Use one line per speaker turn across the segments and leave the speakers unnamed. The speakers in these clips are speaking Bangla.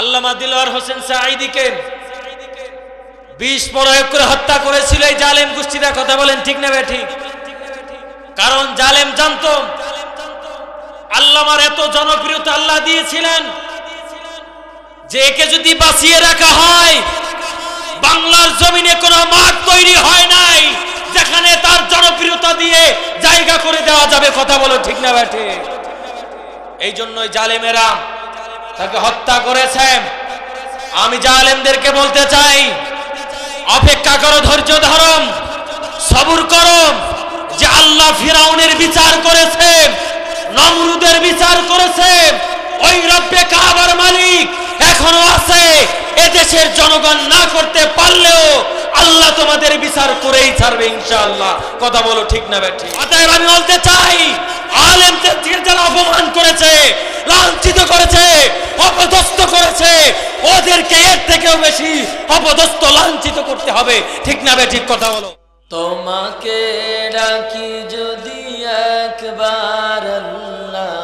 আল্লামা দিলওয়ার হোসেন সাঈদিকে বিষ প্রয়োগ করে হত্যা করেছিল এই জালেম গোষ্ঠীরা। কথা বলেন ঠিক না ঠিক? কারণ জালেম জানতো আল্লামার এত জনপ্রিয়তা আল্লাহ দিয়েছিলেন যে একে যদি বাঁচিয়ে রাখা হয়, বাংলার জমিনে কোনো মাঠ তৈরি হয় নাই, যেখানে তার জনপ্রিয়তা দিয়ে জায়গা করে দেওয়া যাবে। কথা বলো ঠিক না ব্যাঠে এই জন্যই জালেমেরা তাকে হত্যা করেছেন। আমি জালেমদেরকে বলতে চাই, অপেক্ষা করো ধৈর্য ধরম সবুর করো, যে আল্লাহ ফিরাউনের বিচার করেছে, নমরুদের বিচার করেছে, ওই রব্বে কাবার মালিক এখনও আছে, এদেশের জনগণ না করতে তোমাদের বিচার করেই ছাড়বে ইনশাআল্লাহ। কথা বলো ঠিক না ব্যাঠি অতএব আমি বলতে চাই আলেমদের যারা অপমান করেছে, লাঞ্ছিত করেছে, অপদস্থ করেছে, ওদেরকে এর থেকেও বেশি অপদস্থ, লাঞ্ছিত করতে হবে। ঠিক না বে ঠিক কথা বলো।
তোমাকে ডাকি যদি একবার আল্লাহ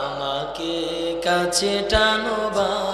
আমাকে কাছে টানো বারবার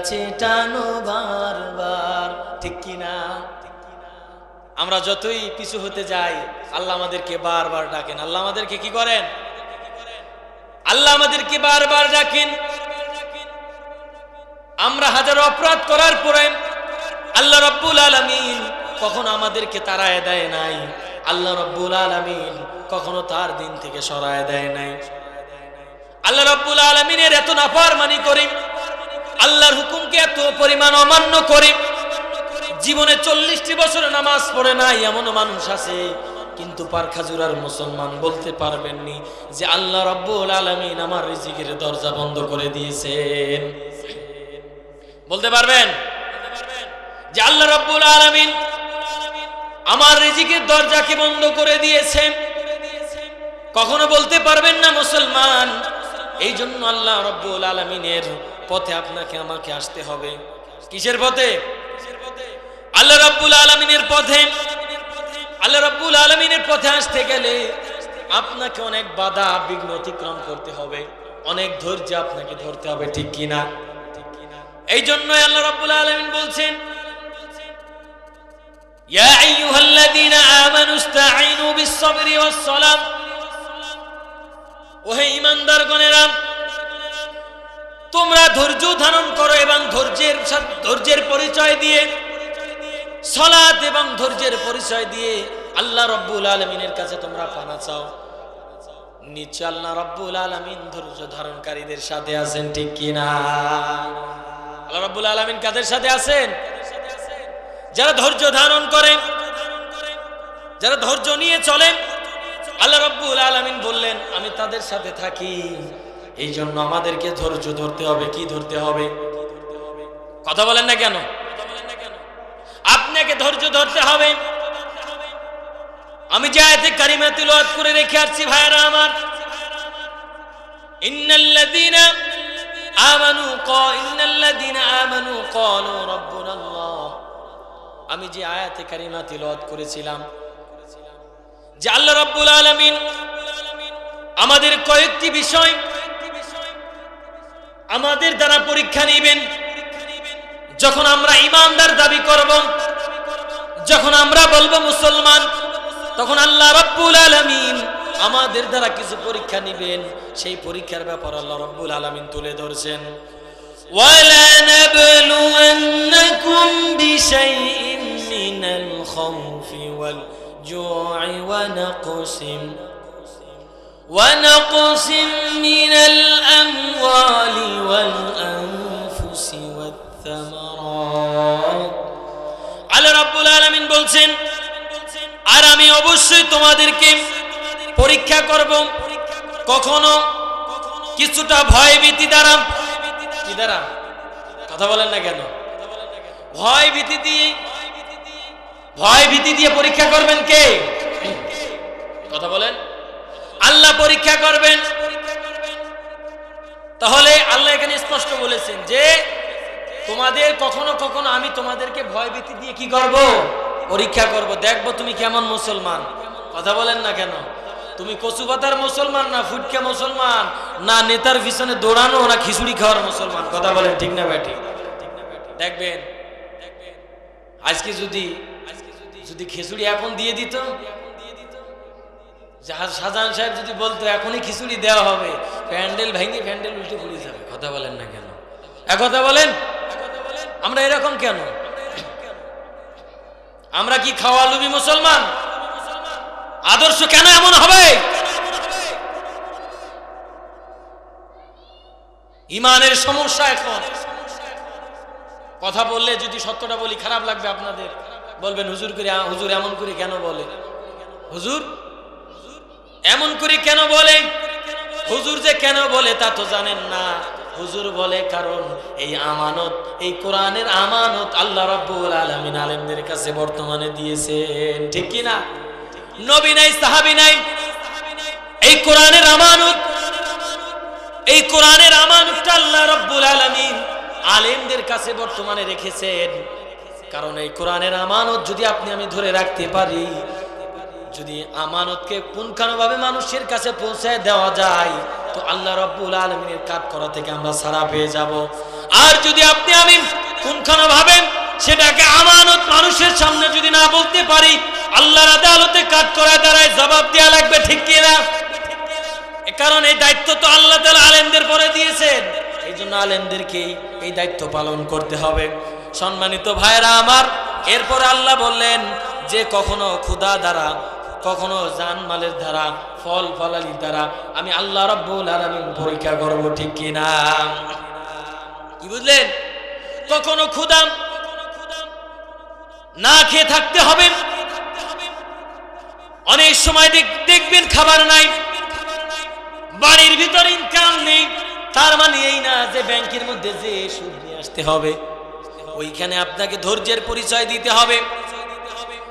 কাছে টানো বারবার, ঠিক কিনা?
আমরা যতই পিছু হতে যাই, আল্লাহ আমাদেরকে বারবার ডাকেন। আল্লাহ আমাদেরকে কি করেন? আল্লাহ আমাদেরকে বারবার ডাকেন। আমরা হাজারো অপরাধ করার পরে আল্লাহ রব্বুল আলমিন কখনো আমাদেরকে তারায় দেয় নাই। আল্লাহ রব্বুল আলমিন কখনো তার দিন থেকে সরায় দেয় নাই। আল্লাহ রব্বুল আলমিনের এত নাফার মানি করি আল্লাহর হুকুমকে এত পরিমাণ অমান্য করে জীবনে চল্লিশটি বছরে নামাজ পড়ে নাই এমন মানুষ আছে। কিন্তু পারখাজুরার মুসলমান বলতে পারবেননি যে আল্লাহ রব্বুল আলমিন আমার রিজিকের দরজা বন্ধ করে দিয়েছেন। বলতে পারবেন? যে আল্লাহ রব্বুল আলমিন আমার রিজিকের দরজাকে বন্ধ করে দিয়েছেন। কখনো বলতে পারবেন না মুসলমান? এই জন্য আল্লাহ রব্বুল আলমিনের পথে আপনাকে আমাকে আসতে হবে কিসের পথে আল্লাহ রব্বুল আলমিনের পথে আল্লাহ রব্বুল আলমিনের পথে আসতে গেলে আপনাকে অনেক বাধা বিঘ্ন অতিক্রম করতে হবে অনেক ধৈর্য আপনাকে ধরতে হবে ঠিক কিনা এই জন্য আল্লাহ রব্বুল আলমিন বলছেন يا أيها الذين آمنوا استعينوا بالصبر والصلاة ওহে ইমানদারগণেরা তোমরা ধৈর্য ধারণ করো এবং ধৈর্যের ধৈর্যের পরিচয় দিয়ে, সলাৎ এবং ধৈর্যের পরিচয় দিয়ে আল্লাহ রব্বুল আলমিনের কাছে তোমরা পানা চাও। নিশ্চয় আল্লাহ রব্বুল আলমিন ধৈর্য ধারণকারীদের সাথে আছেন, ঠিক কিনা আল্লাহ রব্বুল আলমিন কাদের সাথে আছেন? যারা ধৈর্য ধারণ করেন, যারা ধৈর্য নিয়ে চলেন, আল্লাহ রব্বুল আলমিন বললেন, আমি তাদের সাথে থাকি। এই জন্য আমাদেরকে ধৈর্য ধরতে হবে। কি ধরতে হবে? কথা বলেন না কেন? আপনাকে ধৈর্য ধরতে হবে। আমি যে আয়াতে কারিমা তিলাওয়াত করে রেখে আসছি ভাইরা আমার। ইন্নাল্লাযীনা আমানু কা, ইন্নাল্লাযীনা আমানু ক্বালু রাব্বুনা আল্লাহ আমি যে আয়াতে কারিমা তিলাওয়াত করেছিলাম, যে আল্লাহ রাব্বুল আলামিন আমাদের কয়েকটি বিষয় আমাদের দ্বারা পরীক্ষা নেবেন যখন আমরা ইমানদার দাবি করব যখন আমরা বলবো মুসলমান তখন আল্লাহ রব্বুল আলামিন আমাদের দ্বারা কিছু পরীক্ষা নেবেন সেই পরীক্ষার ব্যাপার আল্লাহ রব্বুল আলামিন তুলে ধরছেন
ولنبلونكم بشيء من الخوف والجوع ونقص ونقص من الأموال والأنفس والثمرات
আল্লাহ রাব্বুল আলামিন বলছেন আর আমি অবশ্যই তোমাদেরকে পরীক্ষা করব কখনো কিছুটা ভয় ভীতি দ্বারা কি দ্বারা কথা বলেন না কেন ভয় ভীতি দিয়ে ভয় ভীতি দিয়ে পরীক্ষা করবেন কে কথা বলেন আল্লাহ পরীক্ষা করবেন। তাহলে আল্লাহ এখানে স্পষ্ট বলেছেন যে, তোমাদের কখনো কখনো আমি তোমাদেরকে ভয় ভীতি দিয়ে কি করব? পরীক্ষা করব। দেখব তুমি কেমন মুসলমান। কথা বলেন না কেন? তুমি কচু পাতার মুসলমান না ফুটকা মুসলমান? না নেতার পিছনে দৌড়ানো না খিচুড়ি খাওয়ার মুসলমান? কথা বলেন ঠিক না ব্যাটি? দেখবেন? আজকে যদি যদি খিচুড়ি এখন দিয়ে দিত জাহাজ শাহজাহান সাহেব যদি বলতো, এখনই খিচুড়ি দেওয়া হবে। প্যান্ডেল ভেঙে প্যান্ডেল উল্টে পড়ে যাবে। কথা বলেন না কেন? এক কথা বলেন? আমরা এরকম কেন? আমরা কি খাওয়া লুবি মুসলমান? আদর্শ কেন এমন হবে? ইমানের সমস্যা এখন। কথা বললে যদি সত্যটা বলি, খারাপ লাগবে আপনাদের। বলবেন, হুজুর করে হুজুর এমন করে কেন বলে? হুজুর এমন করে কেন বলে? হুজুর যে কেন বলে তা তো জানেন না। হুজুর বলে কারণ এই আমানত, এই কোরআনের আমানত আল্লাহ রাব্বুল আলামিন আলেমদের কাছে বর্তমানে দিয়েছেন। ঠিক কি না? নবী নাই, সাহাবী নাই। এই কোরআনের আমানত, এই কোরআনের আমানতটা আল্লাহ রাব্বুল আলামিন আলেমদের কাছে বর্তমানে রেখেছেন। কারণ এই কোরআনের আমানত যদি আপনি আমি ধরে রাখতে পারি যদি আমানতকে পুনখানুভাবে মানুষের কাছে পৌঁছে দেওয়া যায়, তো আল্লাহ রব্বুল আলমিনের কাজ করা থেকে আমরা সারা পেয়ে যাব। আর যদি আপনি আমি পুনখানুভাবে সেটাকে আমানত মানুষের সামনে যদি না বলতে পারি, আল্লাহর আদালতে কাজ করায় দাঁড়ায় জবাব দেওয়া লাগবে, ঠিক কিনা কারণ এই দায়িত্ব তো আল্লাহ তালা আলেমদের পরে দিয়েছেন। এই জন্য আলেমদেরকে এই দায়িত্ব পালন করতে হবে। সম্মানিত ভাইরা আমার, এরপরে আল্লাহ বললেন, যে কখনো ক্ষুদা দ্বারা কখনো জানমালের দ্বারা, ফল ফলালির দ্বারা আমি আল্লাহ রব্বুল আলামিন পরীক্ষা করব, ঠিক কিনা? কি বুঝলেন? কখনো ক্ষুদা না খেয়ে থাকতে হবে। অনেক সময় দেখ- দেখবেন খাবার নাই, বাড়ির ভিতর ইনকাম নেই, তার মানে এই না যে ব্যাংকের মধ্যে যে সুদ নিয়ে আসতে হবে, ওইখানে আপনাকে ধৈর্যের পরিচয় দিতে হবে।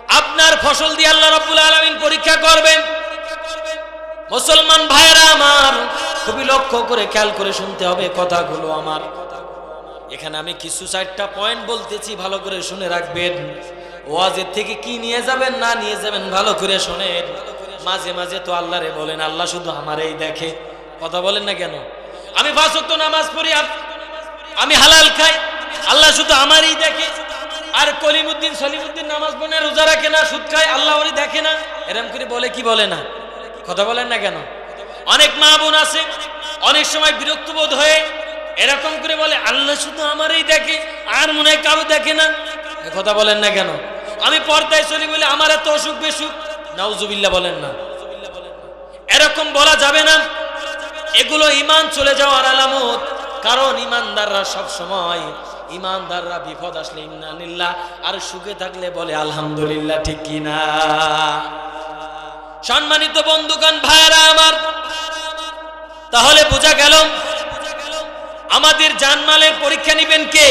আপনার ফসল দিয়ে আল্লাহ রাব্বুল আলামিন পরীক্ষা করবেন। মুসলমান ভাইরা আমার, খুবই লক্ষ্য করে খেয়াল করে শুনতে হবে কথাগুলো আমার। এখানে আমি কিছু চারটা পয়েন্ট বলতেছি, ভালো করে শুনে রাখবেন। ওয়াজের থেকে কি নিয়ে যাবেন, না নিয়ে যাবেন, ভালো করে শোনেন। মাঝে মাঝে তো আল্লাহ রে বলেন, আল্লাহ শুধু আমারই দেখে। কথা বলেন না কেন? আমি ওয়াক্ত নামাজ পড়ি আমি হালাল খাই, আল্লাহ শুধু আমারই দেখে। আর কলিমুদ্দিন সলিমুদ্দিন নামাজ পড়ে রোজা রাখে না, সুদ খায়, আল্লাহ দেখে না। এরম করে বলে কি বলে না? কথা বলেন না কেন? অনেক মা বোন আছে, অনেক সময় বিরক্ত বোধ হয়ে এরকম করে বলে, আল্লাহ শুধু আমারই দেখে, আর মনে হয় কারও দেখে না। কথা বলেন না কেন? আমি পর্দায় চলি বলে আমার এত অসুখ বেসুখ, নাউজুবিল্লাহ বলেন না। এরকম বলা যাবে না। এগুলো ইমান চলে যাওয়ার আলামত, কারণ ইমানদাররা সব সময় ইমানদাররা বিপদ আসলে ইন্নানিল্লাহ আর সুখে থাকলে বলে আলহামদুলিল্লাহ, ঠিক কিনা? সম্মানিত বন্ধুগণ ভাইরা আমার, তাহলে বোঝা গেল, আমাদের জানমালের পরীক্ষা নিবেন কে?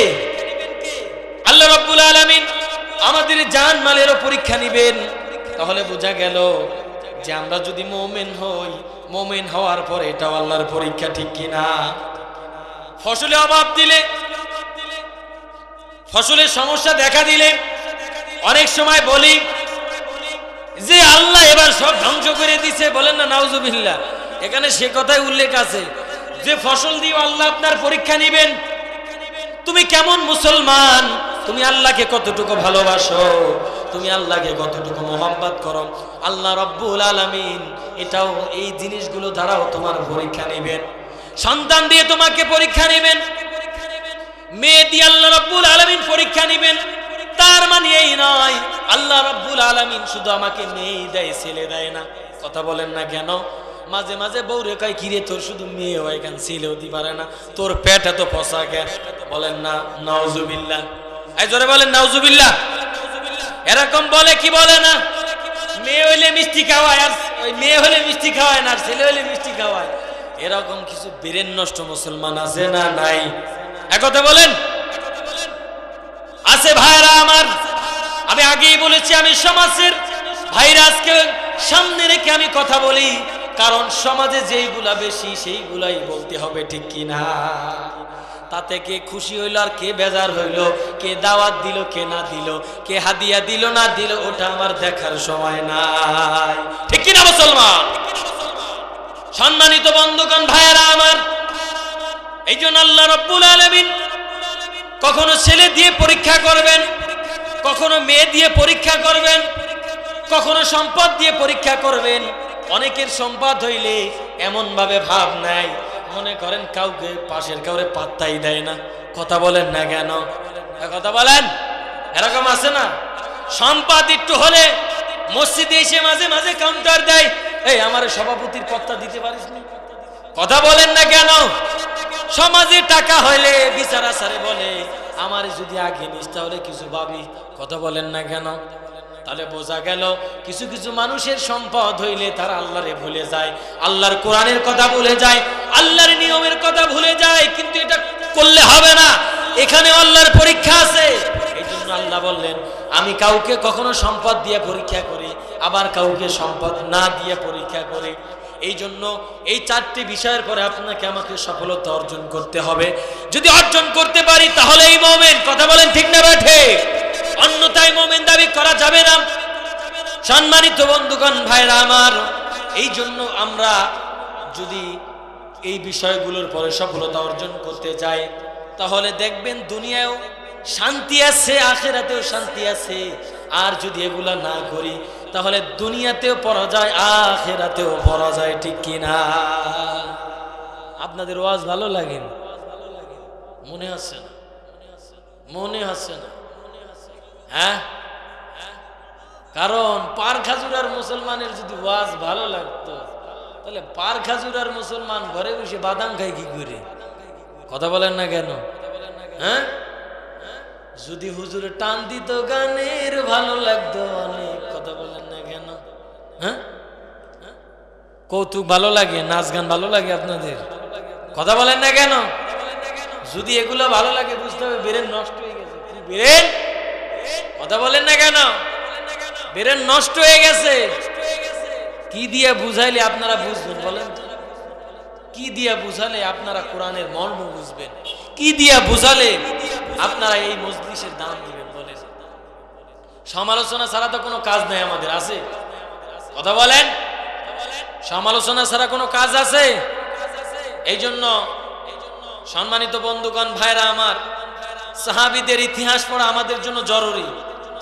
আল্লাহ রব্বুল আলামিন আমাদের জানমালেরও পরীক্ষা নিবেন। তাহলে বোঝা গেল যে আমরা যদি মোমেন হই, মোমেন হওয়ার পরে এটাও আল্লাহর পরীক্ষা, ঠিক কিনা? ফসলে অভাব দিলে ফসলের সমস্যা দেখা দিলে অনেক সময় বলি যে আল্লাহ এবার সব ধ্বংস করে দিছে, বলেন না, নাউজুবিল্লাহ। এখানে সে কথাই উল্লেখ আছে। যে ফসল দিয়ে আল্লাহ আপনার পরীক্ষা নিবেন, তুমি কেমন মুসলমান? তুমি আল্লাহকে কতটুকু ভালোবাসো? তুমি আল্লাহকে কতটুকু মোহাম্মত করো? আল্লাহ রব্বুল আলামিন এটাও এই জিনিসগুলো দ্বারাও তোমার পরীক্ষা নেবেন। সন্তান দিয়ে তোমাকে পরীক্ষা নেবেন। মেয়ে দিয়ে আল্লাহ রব্বুল আলামিন পরীক্ষা নেবেন। তার মানে এই নয়, আল্লাহ রব্বুল আলামিন শুধু আমাকে মেয়েই দেয়, ছেলে দেয় না। কথা বলেন না কেন? মাঝে মাঝে বউ রেখায় কিরে, তোর শুধু মেয়ে হয় কেন? ছেলেও দি পারে না। তোর পেট এত পচা কেন বলেন না, নাউজুবিল্লাহ। এই জোরে বলেন, নাউজুবিল্লাহ। এরকম বলে কি বলে না? মেয়ে হইলে মিষ্টি খাওয়ায় আর ওই মেয়ে হলে মিষ্টি খাওয়ায় না, আর ছেলে হলে মিষ্টি খাওয়ায়। এরকম কিছু বীরেন নষ্ট মুসলমান আছে না নাই? একথা বলেন? আছে ভাইরা আমার, আমি আগেই বলেছি, আমি সমাজের ভাইরা আজকে সামনে রেখে আমি কথা বলি, কারণ সমাজে যেইগুলা বেশি, সেইগুলাই বলতে হবে, ঠিক কি না? তাতে কে খুশি হইল আর কে বেজার হইল? কে দাওয়াত দিল, কে না দিল? কে হাদিয়া দিল, না দিল? ওটা আমার দেখার সময় নাই। ঠিক কি না, মুসলমান? সম্মানিত বন্ধুগণ ভাইয়েরা আমার এই জন্য আল্লাহ রব্বুল আলমিন কখনো ছেলে দিয়ে পরীক্ষা করবেন, কখনো মেয়ে দিয়ে পরীক্ষা করবেন, কখনো সম্পদ দিয়ে পরীক্ষা করবেন। অনেকের সম্পদ হইলে এমন ভাবে ভাব নাই। মনে করেন কাউকে পাশের কাউরে পাত্তাই দেয় না। কথা বলেন না কেন? কথা বলেন। এরকম আছে না? সম্পদ একটু হলে মসজিদে এসে মাঝে মাঝে কাউন্টার দেয়। এই, আমার সভাপতির পত্তা দিতে পারিস না কথা বলেন না কেন? সমাজে টাকা হইলে বিচার আসারে বলে, আমার যদি আগে নিস, তাহলে কিছু ভাবি কথা বলেন না কেন? তাহলে বোঝা গেল, কিছু কিছু মানুষের সম্পদ হইলে তারা আল্লাহরে ভুলে যায়, আল্লাহর কোরআনের কথা ভুলে যায়, আল্লাহর নিয়মের কথা ভুলে যায়, কিন্তু এটা করলে হবে না। এখানে আল্লাহর পরীক্ষা আছে। এই জন্য আল্লাহ বললেন, আমি কাউকে কখনো সম্পদ দিয়ে পরীক্ষা করি, আবার কাউকে সম্পদ না দিয়ে পরীক্ষা করি। এই জন্য এই চারটি বিষয়ের পরে আপনাকে আমাকে সফলতা অর্জন করতে হবে। যদি অর্জন করতে পারি, তাহলে এই মোমেন্ট কথা বলেন ঠিক না বাঠে অন্যথায় মোমেন দাবি করা যাবে না। সম্মানিত বন্ধুগণ, ভাইরা আমার এই জন্য আমরা যদি এই বিষয়গুলোর পরে সফলতা অর্জন করতে যাই, তাহলে দেখবেন দুনিয়ায়ও শান্তি আছে, আখেরাতেও শান্তি আছে। আর যদি এগুলা না করি তাহলে দুনিয়াতেও পড়া যায়, আখেরাতেও পড়া যায়, ঠিক কিনা আপনাদের ওয়াজ ভালো লাগে? মনে আছে না? মনে আছে না? হ্যাঁ? কারণ পার খাজুরার মুসলমানের যদি ওয়াজ ভালো লাগতো, তাহলে পার খাজুরার মুসলমান ঘরে বসে বাদাম খায় কি করে? কথা বলেন না কেন? হ্যাঁ? যদি হুজুরে টান দিত, গানের ভালো লাগতো অনেক। হ্যাঁ? কৌতুক ভালো লাগে, নাচ গান ভালো লাগে আপনাদের? কথা বলেন না কেন? যদি এগুলো ভালো লাগে বুঝতে হবে, বেরেন নষ্ট হয়ে গেছে। বেরেন? কথা বলেন না কেন? বেরেন নষ্ট হয়ে গেছে। কি দিয়ে বুঝাইলে আপনারা বুঝবেন, বলেন? কি দিয়া বুঝালে আপনারা কোরআনের মর্ম বুঝবেন? কি দিয়া বুঝালে আপনারা এই মজলিসের দাম দিবেন, বলেন। সমালোচনা ছাড়া তো কোনো কাজ নাই আমাদের, আছে? কথা বলেন? সমালোচনা ছাড়া কোনো কাজ আছে? এই জন্য সম্মানিত বন্ধুগণ, ভাইরা আমার, সাহাবিদের ইতিহাস পড়া আমাদের জন্য জরুরি।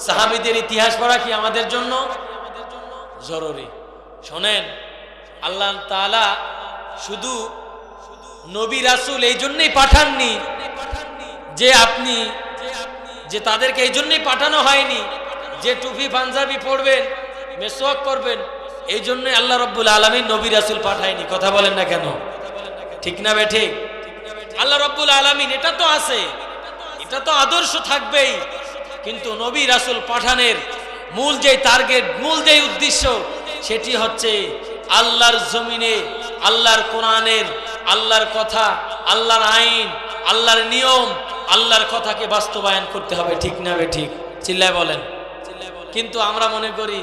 সাহাবিদের ইতিহাস পড়া কি আমাদের জন্য? জরুরি। শোনেন, আল্লাহ তাআলা শুধু নবী রাসুল এই জন্যই পাঠাননি যে আপনি, যে তাদেরকে এই জন্যই পাঠানো হয়নি যে টুপি পাঞ্জাবি পরবেন। মেসওয়াক করবেন, এই জন্যই আল্লাহ রব্বুল আলমী নবী রাসূল পাঠায়নি, কথা বলেন না কেন? ঠিক না বে ঠিক? আল্লাহ রব্বুল আলমিন, এটা তো আছে, এটা তো আদর্শ থাকবেই, কিন্তু নবী রাসূল পাঠানের মূল যে টার্গেট মূল যে উদ্দেশ্য, সেটি হচ্ছে আল্লাহর জমিনে, আল্লাহর কোরআনের, আল্লাহর কথা, আল্লাহর আইন, আল্লাহর নিয়ম, আল্লাহর কথাকে বাস্তবায়ন করতে হবে, ঠিক না বে ঠিক? চিল্লায় বলেন। কিন্তু আমরা মনে করি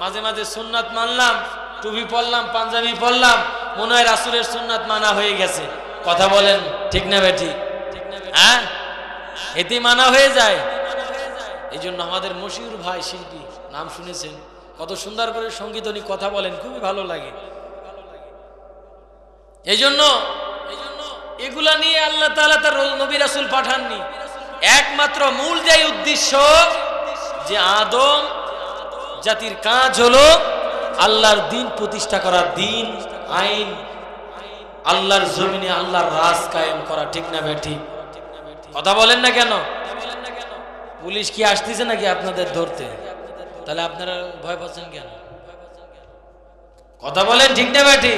মাঝে মাঝে সুন্নাত মানলাম, টুপি পরলাম, পাঞ্জাবি পরলাম, মনে হয় রাসুলের সুন্নাত মানা হয়ে গেছে। কথা বলেন, ঠিক না বে ঠিক হ্যাঁ? এতে মানা হয়ে যায়। এই জন্য আমাদের মশিউর ভাই শিল্পী, নাম শুনেছেন, কত সুন্দর করে সংগীত উনি কথা বলেন, খুবই ভালো লাগে। এই জন্য এগুলা নিয়ে আল্লাহ তাআলা তার নবী রাসুল পাঠাননি। একমাত্র মূল যে উদ্দেশ্য, যে আদম জাতির কাজ হলো আল্লাহর দিন প্রতিষ্ঠা করা, দিন, আইন। আল্লাহর জমিনে আল্লাহর রাজ কায়েম করা, ঠিক না ব্যাঠি কথা বলেন না কেন? পুলিশ কি আসতেছে নাকি আপনাদের ধরতে? তাহলে আপনারা ভয় পাচ্ছেন কেন? কথা বলেন, ঠিক না ব্যাঠি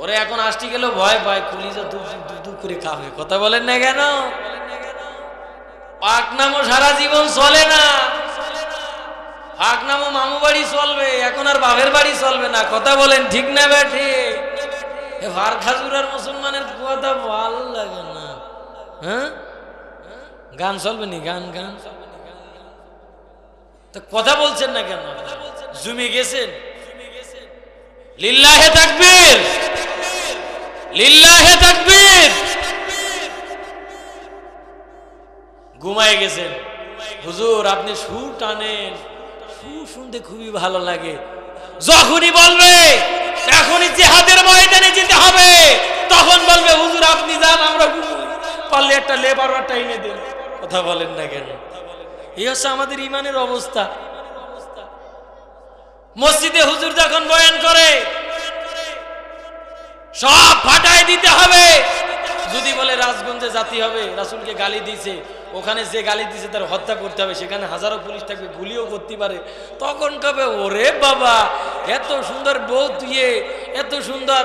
ওরে এখন আসতে গেল ভয় পায় পুলিশ দু করে খাবে কথা বলেন না কেন? পাক নামও সারা জীবন চলে না। নামও মামু বাড়ি চলবে, এখন আর বাপের বাড়ি চলবে না। কথা বলেন ঠিক না ব্যাঠি ভার খাজুরার মুসলমানের কথা ভালো লাগে না। হ্যাঁ? গান চলবে নি? গান গান। তো কথা বলছেন না কেন? জুমে গেছেন? লিল্লাহে তাকবীর। লিল্লাহে তাকবীর। ঘুমায় গেছেন। হুজুর, আপনি সুর টানেন। শুনতে খুবই ভালো লাগে। যখনই বলবে, এখনই জেহাদের ময়দানে যেতে হবে। তখন বলবে, হুজুর, আপনি যান, আমরা পারলে একটা লেবার টাইমে দেন। কথা বলেন না কেন? এই হচ্ছে আমাদের ইমানের অবস্থা। মসজিদে হুজুর যখন বয়ান করে, সব ফাটায় দিতে হবে। যদি বলে, রাজগঞ্জে জাতি হবে, রাসুলকে গালি দিয়েছে ওখানে যে গালি দিয়েছে তার হত্যা করতে হবে, সেখানে হাজারো পুলিশ থাকবে, গুলিও করতে পারে। তখন কবে, ওরে বাবা, এত সুন্দর বউ তুইয়ে, এত সুন্দর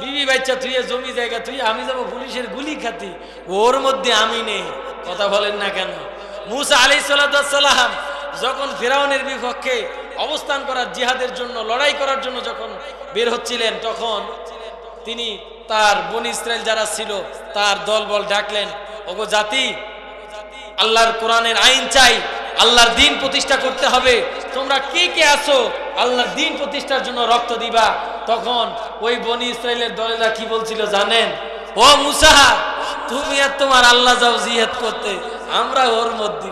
বিবি বাচ্চা তুইয়ে জমি জায়গা, তুই আমি যাব পুলিশের গুলি খাতি, ওর মধ্যে আমি নেই। কথা বলেন না কেন? মুসা আলি সাল্লাম যখন ফেরাউনের বিপক্ষে অবস্থান করার জিহাদের জন্য, লড়াই করার জন্য যখন বের হচ্ছিলেন, তখন তিনি তার বন ইসরায়েল যারা ছিল, তার দলবল ডাকলেন, ওগো জাতি আল্লাহর কোরআনের আইন চাই, আল্লাহর দিন প্রতিষ্ঠা করতে হবে। তোমরা কে কে আছো? আল্লাহর দিন প্রতিষ্ঠার জন্য রক্ত দিবা। তখন ওই বনি ইসরায়েলের দলেরা কি বলছিল জানেন? ও মুসা, তুমি আর তোমার আল্লাহ যাও জিহাদ করতে, আমরা ওর মধ্যে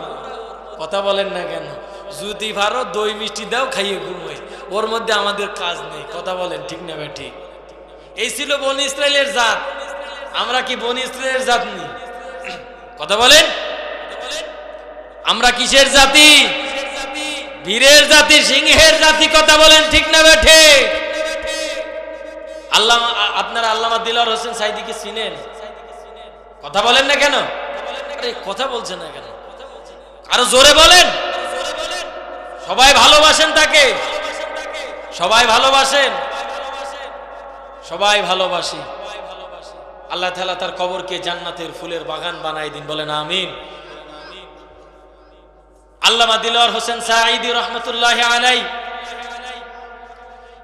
কথা বলেন না কেন? যদি ভারো দই মিষ্টি দাও, খাইয়ে ঘুমোই। ওর মধ্যে আমাদের কাজ নেই। কথা বলেন, ঠিক না ভাই, ঠিক? এই ছিল বনি ইসরায়েলের জাত। আমরা কি বনি ইসরায়েলের জাত নেই কথা বলেন? আমরা কিসের জাতি? বীরের জাতি, সিংহের জাতি, কথা বলেন ঠিক না বেঠে? আল্লাহ, আপনারা আল্লামা দিলার হোসেন সাইদিকে চিনেন? কথা বলেন না কেন? আরে, কথা বলছেন না কেন? আরও জোরে বলেন। সবাই ভালোবাসেন তাকে? সবাই ভালোবাসেন? সবাই ভালোবাসি। আল্লাহ তাআলা তার কবরকে জান্নাতের ফুলের বাগান বানাই দিন, বলেন আমিন। আল্লামা দিলওয়ার হোসেন সাঈদি রহমতুল্লাহ আলাই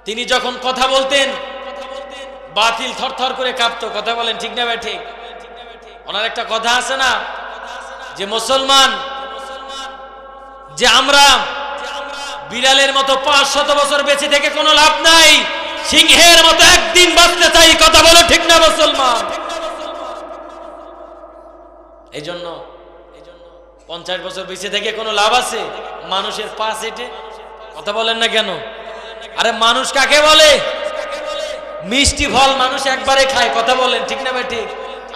তিনি যখন কথা বলতেন, বাতিল থরথর করে কাঁপতো। কথা বলেন ঠিক না ঠিক? ওনার একটা কথা আছে না, যে মুসলমান, যে আমরা বিড়ালের মতো পাঁচ শত বছর বেঁচে থেকে কোনো লাভ নাই, সিংহের মতো একদিন বাঁচতে চাই, কথা বলো ঠিক না মুসলমান? এই জন্য পঞ্চাশ বছর বেঁচে থেকে কোনো লাভ আছে? মানুষের পাশ হেঁটে কথা বলেন না কেন? আরে মানুষ কাকে বলে? মিষ্টি ফল মানুষ একবারে খায়। কথা বলেন, ঠিক না ভাই, ঠিক?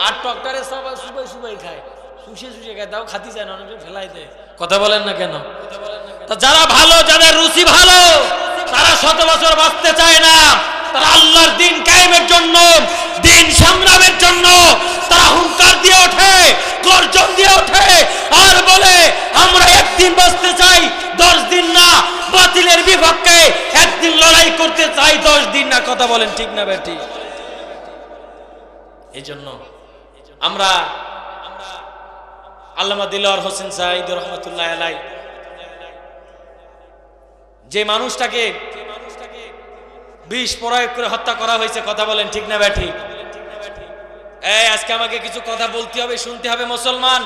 আর টকটারে সবাই সুবাই সুবাই খায়। শুষে শুষে খায়, তাও খাতি যায় না অনেকে ফেলাই দেয়। কথা বলেন না কেন? যারা ভালো, যাদের রুচি ভালো, তারা শত বছর বাঁচতে চায় না। তারা আল্লাহর দিন কায়েমের জন্য, দিন সংগ্রামের জন্য তারা হুঙ্কার দিয়ে ওঠে, গর্জন দিয়ে ওঠে আর বলে, আমরা একদিন বাঁচতে চাই, দশ দিন না, বাতিলের বিপক্ষে একদিন লড়াই করতে চাই, দশ দিন না। কথা বলেন ঠিক না বেটি এই জন্য আমরা আল্লামা দিলওয়ার হোসেন সাইদ রহমতুল্লাহ আলাই যে মানুষটাকে বিষ প্রয়োগ করে হত্যা করা হয়েছে, কথা বলেন ঠিক না ব্যাঠি এই, আজকে আমাকে কিছু কথা বলতে হবে, শুনতে হবে মুসলমান।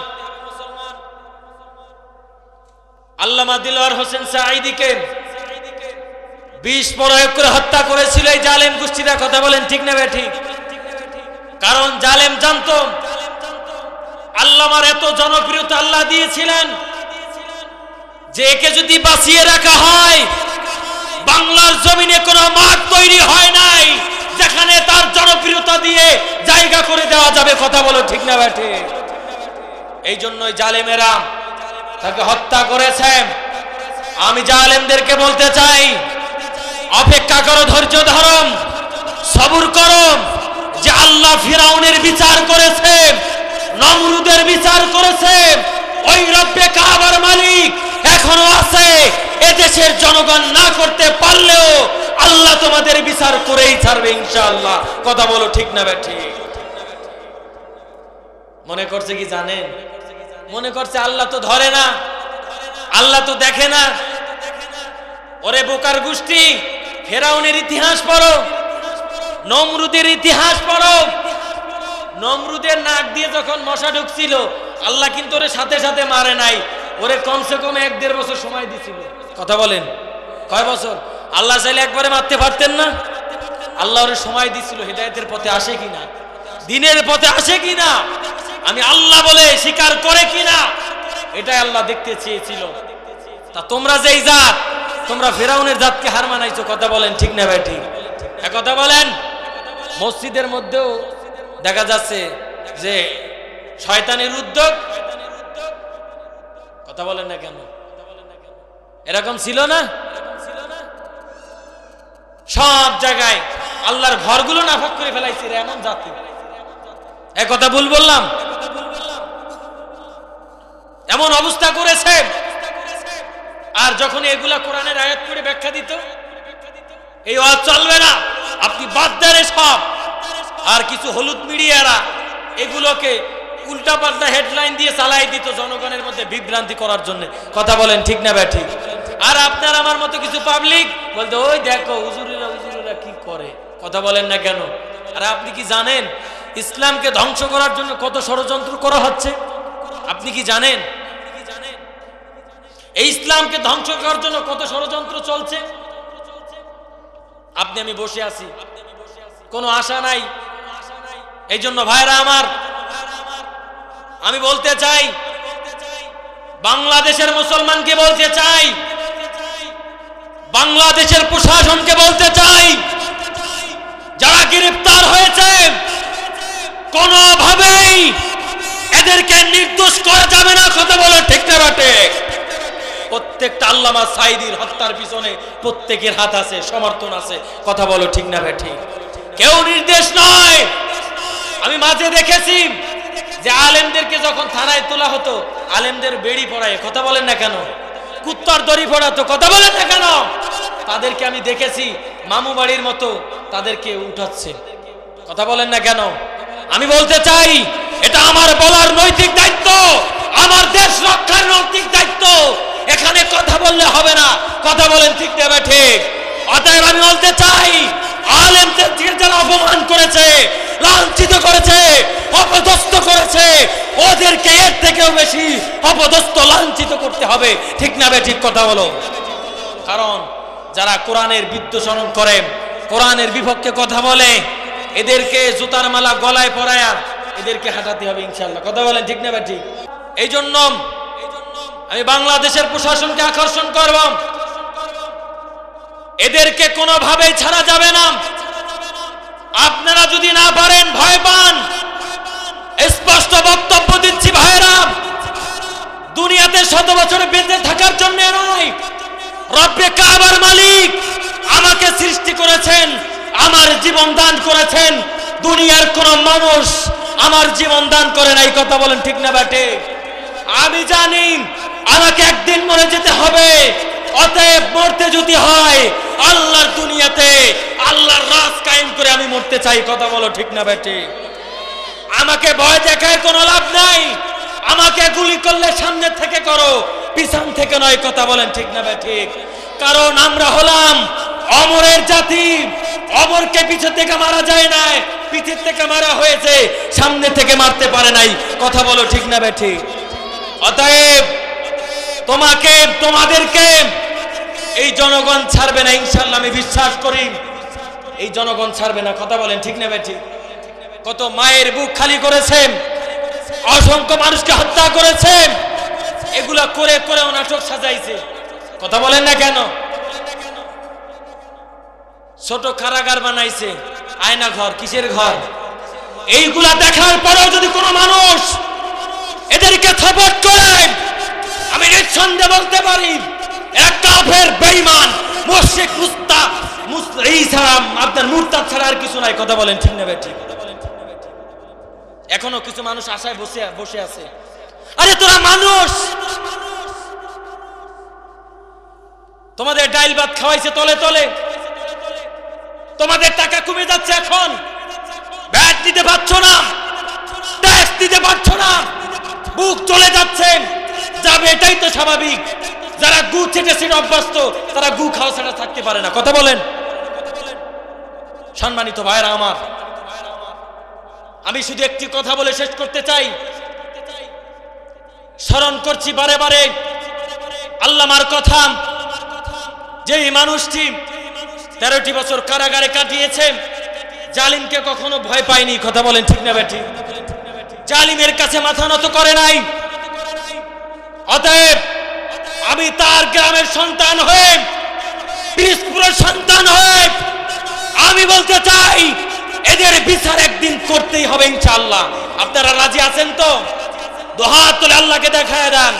আল্লামা দিলওয়ার হোসেন সাঈদিকে বিষ প্রয়োগ করে হত্যা করেছিল এই জালেম গোষ্ঠীরা, কথা বলেন ঠিক না ব্যাঠি কারণ জালেম জানতো, আল্লামার এত জনপ্রিয়তা আল্লাহ দিয়েছিলেন যে একে যদি বাঁচিয়ে রাখা হয় বাংলার জমিনে কোনো মাঠ তৈরি হয় নাই, যেখানে তার জনপ্রিয়তা দিয়ে জায়গা করে দেওয়া যাবে, কথা বলো ঠিক না ব্যাটে এই জন্যই জালেমেরা তাকে হত্যা করেছেন আমি জালেমদেরকে বলতে চাই, অপেক্ষা করো, ধৈর্য ধরম সবুর করো, যে আল্লাহ ফিরাউনের বিচার করেছে, নমরুদের বিচার করেছে, ওই রব্বে কাবার মালিক এখনও আছে। এদেশের জনগণ না করতে পারলেও আল্লাহ তোমাদের বিচার করেই ছাড়বে ইনশাআল্লাহ। কথা বলো ঠিক না ব্যাঠি মনে করছে কি জানেন? মনে করছে আল্লাহ তো ধরে না। আল্লাহ তো দেখে না। ওরে বোকার গোষ্ঠী, ফেরাউনের ইতিহাস পড়ো। নমরুদের ইতিহাস পড়ো। নমরুদের নাক দিয়ে যখন মশা ঢুকছিল, আল্লাহ কিন্তু ওরে সাথে সাথে মারে নাই। ওরে কমসে কম এক দেড় বছর সময় দিছিল। কথা বলেন। কয় বছর? আল্লাহ চাইলে একবারে মারতে পারতেন না? আল্লাহ ওরে সময় দিছিল, হেদায়তের পথে আসে কিনা? দিনের পথে আসে কিনা? আমি আল্লাহ বলে স্বীকার করে কিনা? এটাই আল্লাহ দেখতে চেয়েছিল। তা তোমরা যেই জাত, তোমরা ফেরাউনের জাতকে হার মানাইছো, কথা বলেন ঠিক না ভাই ঠিক? কথা বলেন। মসজিদের মধ্যেও দেখা যাচ্ছে যে শয়তানের উদ্যোগ কথা বলেন না কেন? এরকম ছিল না? সব জায়গায় আল্লাহর ঘরগুলো নাফাক করে ফেলাইছে এমন জাতি। এক কথা ভুল বললাম? এমন অবস্থা করেছে। আর যখন এগুলা কোরআনের আয়াত করে ব্যাখ্যা দিত, এই ওয়াজ চলবে না। আপনি বাদ দেন সব আর কিছু হলুদ মিডিয়ারা এগুলোকে উল্টা পাল্টা হেডলাইন দিয়ে চালাই দিত জনগণের মধ্যে বিভ্রান্তি করার জন্য। কথা বলেন ঠিক না ব্যাঠিক? আর আপনার আমার মতো কিছু পাবলিক বলতে, ওই দেখো, হুজুরেরা হুজুরেরা কি করে? কথা বলেন না কেন? আর আপনি কি জানেন ইসলামকে ধ্বংস করার জন্য কত ষড়যন্ত্র করা হচ্ছে? আপনি কি জানেন? এই ইসলামকে ধ্বংস করার জন্য কত ষড়যন্ত্র চলছে? আপনি, আমি বসে আছি। কোনো আশা নাই। এই জন্য ভাইরা আমার আমি বলতে চাই, বাংলাদেশের মুসলমানকে বলতে চাই, বাংলাদেশের প্রশাসনকে বলতে চাই, যারা গ্রেপ্তার হয়েছে, কোনোভাবেই এদেরকে নির্দোষ করা যাবে না, কথা বলে ঠিক না প্রত্যেকটা আল্লামা সাইদির হত্যার পিছনে প্রত্যেকের হাত আছে, সমর্থন আছে, কথা বলো ঠিক না ঠিক। কেউ নির্দেশ নয়। আমি মাঝে দেখেছি যে আলেমদেরকে যখন থানায় তোলা হতো, আলেমদের বেড়ি পড়ায়, কথা বলেন না কেন? কুত্তার দড়ি পড়াতো কথা বলেন না কেন? তাদেরকে আমি দেখেছি, মামু বাড়ির মতো তাদেরকে উঠাচ্ছে। কথা বলেন না কেন? আমি বলতে চাই, এটা আমার বলার নৈতিক দায়িত্ব, আমার দেশ রক্ষার নৈতিক দায়িত্ব। এখানে কথা বললে হবে না, কথা বলেন ঠিক দেবে ঠিক। অতএব আমি বলতে চাই আলেমদের যারা অপমান করেছে, লাঞ্ছিত করেছে, অপদস্থ করেছে, ওদেরকে এর থেকেও বেশি অপদস্থ, লাঞ্ছিত করতে হবে। ঠিক না ঠিক কথা বলো। কারণ যারা কোরআনের বিদ্বেষণ করে, কোরআনের বিপক্ষে কথা বলে, এদেরকে জুতার মালা গলায় পরায়া এদেরকে হাঁটাতে হবে ইনশাল্লাহ কথা বলেন, ঠিক না ঠিক? এই জন্য আমি বাংলাদেশের প্রশাসনকে আকর্ষণ করব। এদেরকে কোনোভাবেই ছাড়া যাবে না। আপনারা যদি না পারেন, ভয় পান। স্পষ্ট বক্তব্য দিচ্ছি ভাইরা দুনিয়াতে শত বছর বেঁচে থাকার জন্য নয়। রব্বে কাবার মালিক আমাকে সৃষ্টি করেছেন, আমার জীবন দান করেছেন। দুনিয়ার কোন মানুষ আমার জীবন দান করে নাই, কথা বলেন ঠিক না বাটে আমি জানি আমাকে একদিন মরে যেতে হবে। অতএব মরতে যদি হয়, আল্লাহর দুনিয়াতে আল্লাহর রাজ কায়েম করে আমি মরতে চাই, কথা বলো ঠিক না বেটি? আমাকে ভয় দেখায় কোনো লাভ নাই। আমাকে গুলি করলে সামনে থেকে করো, পিছন থেকে নয়, কথা বলেন ঠিক না ঠিক কারণ আমরা হলাম অমরের জাতি। অমরকে পিছু থেকে মারা যায় না পিছের থেকে মারা হয়েছে, সামনে থেকে মারতে পারে নাই, কথা বলো ঠিক না ঠিক অতএব তোমাকে, তোমাদেরকে এই জনগণ ছাড়বে না ইনশাল্লাহ আমি বিশ্বাস করি। এই জনগণ ছাড়বে না, কথা বলেন ঠিক না ঠিক কত মায়ের বুক খালি করেছেন অসংখ্য মানুষকে হত্যা করেছেন এগুলা করে করে নাটক সাজাইছে। কথা বলেন না কেন? ছোট কারাগার বানাইছে, আয়না ঘর, কিসের ঘর? এইগুলা দেখার পরেও যদি কোনো মানুষ এদেরকে সাপোর্ট করে আমি নিঃসন্দেহে বলতে পারি, এক কাফের বেঈমান, মুশরিক, মুস্তা ছাড়া আপনার মুরতাদ ছাড়া আর কিছু নাই, কথা বলেন ঠিক না ভাই, ঠিক। এখনও কিছু মানুষ আশায় বসে বসে আছে। আরে তোরা মানুষ! তোমাদের ডাইল ভাত খাওয়াইছে তলে তলে। তোমাদের টাকা কমে যাচ্ছে এখন। ব্যাট দিতে পারছ না। ট্যাক্স দিতে পারছ না। বুক চলে যাচ্ছে। যাবে, এটাই তো স্বাভাবিক। যারা গু চেটে সেটা অভ্যস্ত, তারা গু খাওয়া ছাড়া থাকতে পারে না। কথা বলেন। সম্মানিত ভাইরা আমার, আমি শুধু একটি কথা বলে শেষ করতে চাই। স্মরণ করছি বারে বারে আল্লামার কথা। যেই মানুষটি তেরোটি বছর কারাগারে কাটিয়েছে, জালিমকে কখনো ভয় পায়নি। কথা বলেন ঠিক না বেঠি? জালিমের কাছে মাথা নত করে নাই। অতএব আমি তার গ্রামের সন্তান হয়ে পিরিসপুরের সন্তান হয়ে, আমি বলতে চাই, এদের বিচার একদিন করতেই হবে ইনশাআল্লাহ। আপনারা রাজি আছেন তো? দোহাত তোলে আল্লাহকে দেখায় দেন।